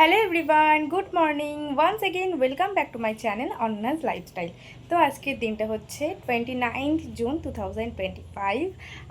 Hello everyone good morning once again welcome back to my channel অন্নাস lifestyle তো আজকের দিনটা হচ্ছে twenty ninth June two thousand twenty five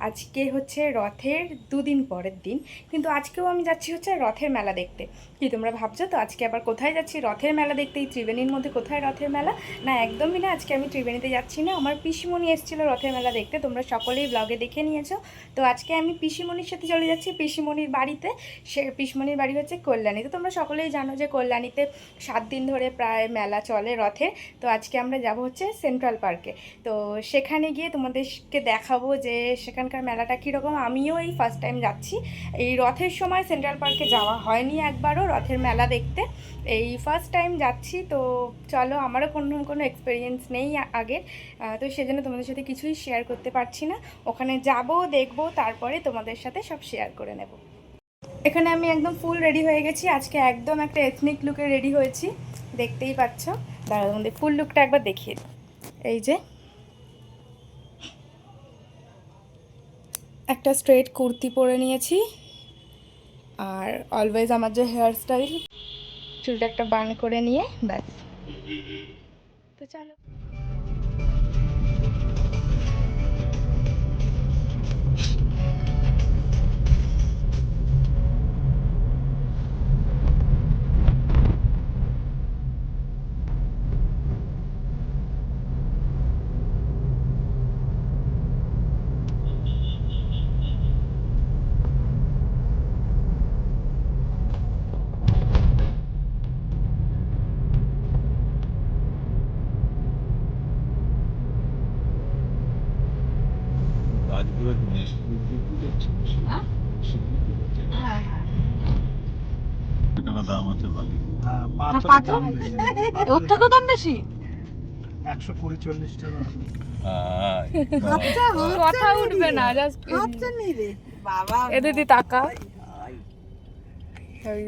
আজকে হচ্ছে রথের দুদিন পরের দিন। কিন্তু আজকেও আমি যাচ্ছি হচ্ছে রথের মেলা দেখতে। কি তোমরা ভাবছ? তো আজকে আবার কোথায় যাচ্ছি? রথের মেলা দেখতে? এই ত্রিবেণীর মধ্যে কোথায় রথের মেলা? না, একদমই না। আজকে আমি ত্রিবেণীতে যাচ্ছি না। আমার পিসিমণি এসেছিল রথের মেলা দেখতে। তোমরা সকলেই ব্লগে দেখে নিয়েছো। তো আজকে আমি পিসিমণির সাথে চলে যাচ্ছি পিসিমণির বাড়িতে। সে পিসমণির বাড়ি হচ্ছে কল্যাণী। তো তোমরা সকলেই জানো যে কল্যাণীতে সাত দিন ধরে প্রায় মেলা চলে রথে তো আজকে আমরা যাব হচ্ছে সেন্ট্রাল পার্কে তো সেখানে গিয়ে তোমাদেরকে দেখাবো যে সেখানকার মেলাটা কীরকম। আমিও এই ফার্স্ট টাইম যাচ্ছি। এই রথের সময় সেন্ট্রাল পার্কে যাওয়া হয়নি একবারও রথের মেলা দেখতে। এই ফার্স্ট টাইম যাচ্ছি, তো চলো আমারও কোনো কোনো এক্সপিরিয়েন্স নেই আগের। তো সেজন্য তোমাদের সাথে কিছুই শেয়ার করতে পারছি না। ওখানে যাব, দেখব, তারপরে তোমাদের সাথে সব শেয়ার করে নেব। এখানে আমি একদম ফুল রেডি হয়ে গেছি। আজকে একদম একটা এথনিক লুকে রেডি হয়েছি। দেখতেই পাচ্ছ। দাঁড়াও তোমাদের ফুল লুকটা একবার দেখিয়ে দিই। এই যে। একটা স্ট্রেট কুর্তি পরে নিয়েছি। আর অলওয়েজ আমার যে হেয়ার স্টাইল চুলটা একটা বান করে নিয়ে, ব্যাস। তো চলো। ওর থেকেও দাম বেশি? একশো কুড়ি চল্লিশ টাকা। কথা উঠবে না জাস্ট এ দিদি টাকা। এই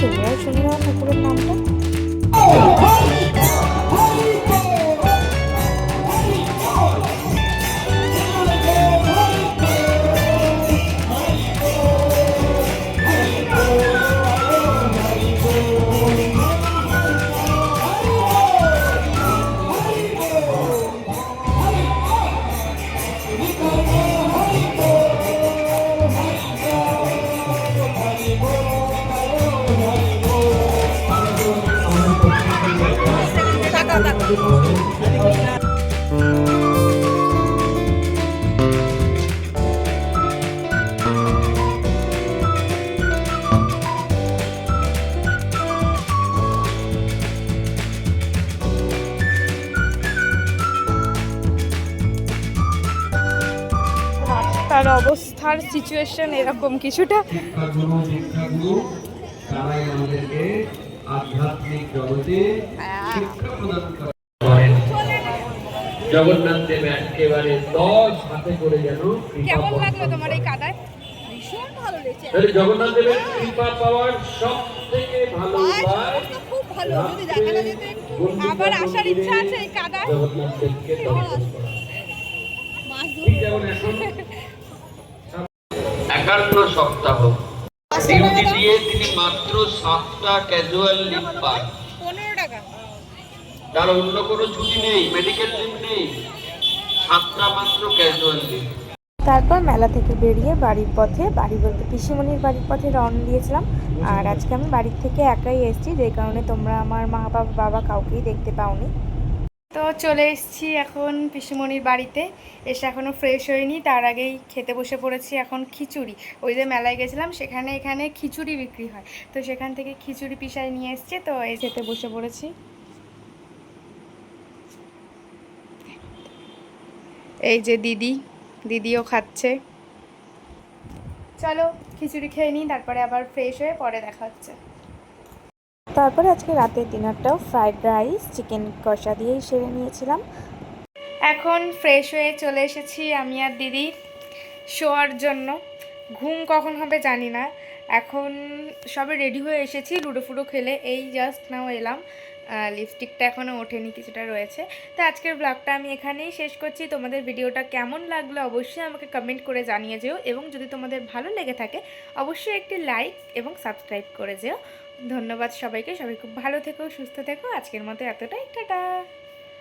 তোমরাও শুনে নাও ঠাকুরের নামটা রাস্তার অবস্থার সিচুয়েশন এরকম কিছুটা। আধ্যাত্মিক জগতে শিক্ষা প্রদান করেন জগন্নাথ দেব একেবারে দশ হাতে করে যেন কেমন লাগল তোমার এই কাদায়? ভীষণ ভালো লেগেছে। জগন্নাথ দেবের কৃপা পাওয়ার সব থেকে ভালো উপায় খুব ভালো যদি দেখানো যেত একটু আবার আসার ইচ্ছা আছে এই কাদায়। জগন্নাথ দেবকে দর্শন করা। ঠিক যেমন এখন। একান্ন সপ্তাহ ডিউটি দিয়ে তিনি মাত্র সাতটা ক্যাজুয়াল লিভ পান। পনেরো টাকা। তার অন্য কোনো ছুটি নেই মেডিকেল লিভ নেই। সাতটা মাত্র ক্যাজুয়াল লিভ তারপর মেলা থেকে বেরিয়ে বাড়ির পথে বাড়ি বলতে পিসিমণির বাড়ির পথে রওনা দিয়েছিলাম। আর আজকে আমি বাড়ির থেকে একাই এসেছি যে কারণে তোমরা আমার মা বাবা বাবা কাউকেই দেখতে পাওনি। তো চলে এসেছি এখন পিসুমণির বাড়িতে। এসে এখনও ফ্রেশ হয়নি, তার আগেই খেতে বসে পড়েছি এখন খিচুড়ি। ওই যে মেলায় গেছিলাম, সেখানে এখানে খিচুড়ি বিক্রি হয়। তো সেখান থেকে খিচুড়ি পিসাই নিয়ে এসছে, তো এই খেতে বসে পড়েছি। এই যে দিদি, দিদিও খাচ্ছে। চলো খিচুড়ি খেয়ে নিই, তারপরে আবার ফ্রেশ হয়ে পরে দেখা হচ্ছে। তারপরে আজকে রাতের ডিনারটাও ফ্রাইড রাইস, চিকেন কষা দিয়েই সেরে নিয়েছিলাম। এখন ফ্রেশ হয়ে চলে এসেছি আমি আর দিদি শোয়ার জন্য। ঘুম কখন হবে জানি না। এখন সবে রেডি হয়ে এসেছি, লুডো ফুডো খেলে। এই জাস্ট নাও এলাম। লিপস্টিকটা এখনও ওঠেনি, কিছুটা রয়েছে। তো আজকের ব্লগটা আমি এখানেই শেষ করছি। তোমাদের ভিডিওটা কেমন লাগল অবশ্যই আমাকে কমেন্ট করে জানিয়ে যেও। এবং যদি তোমাদের ভালো লেগে থাকে, অবশ্যই একটি লাইক এবং সাবস্ক্রাইব করে যেও। ধন্যবাদ সবাইকে। সবাই খুব ভালো থেকো সুস্থ থেকো। আজকের মতো এতটাই। টাটা।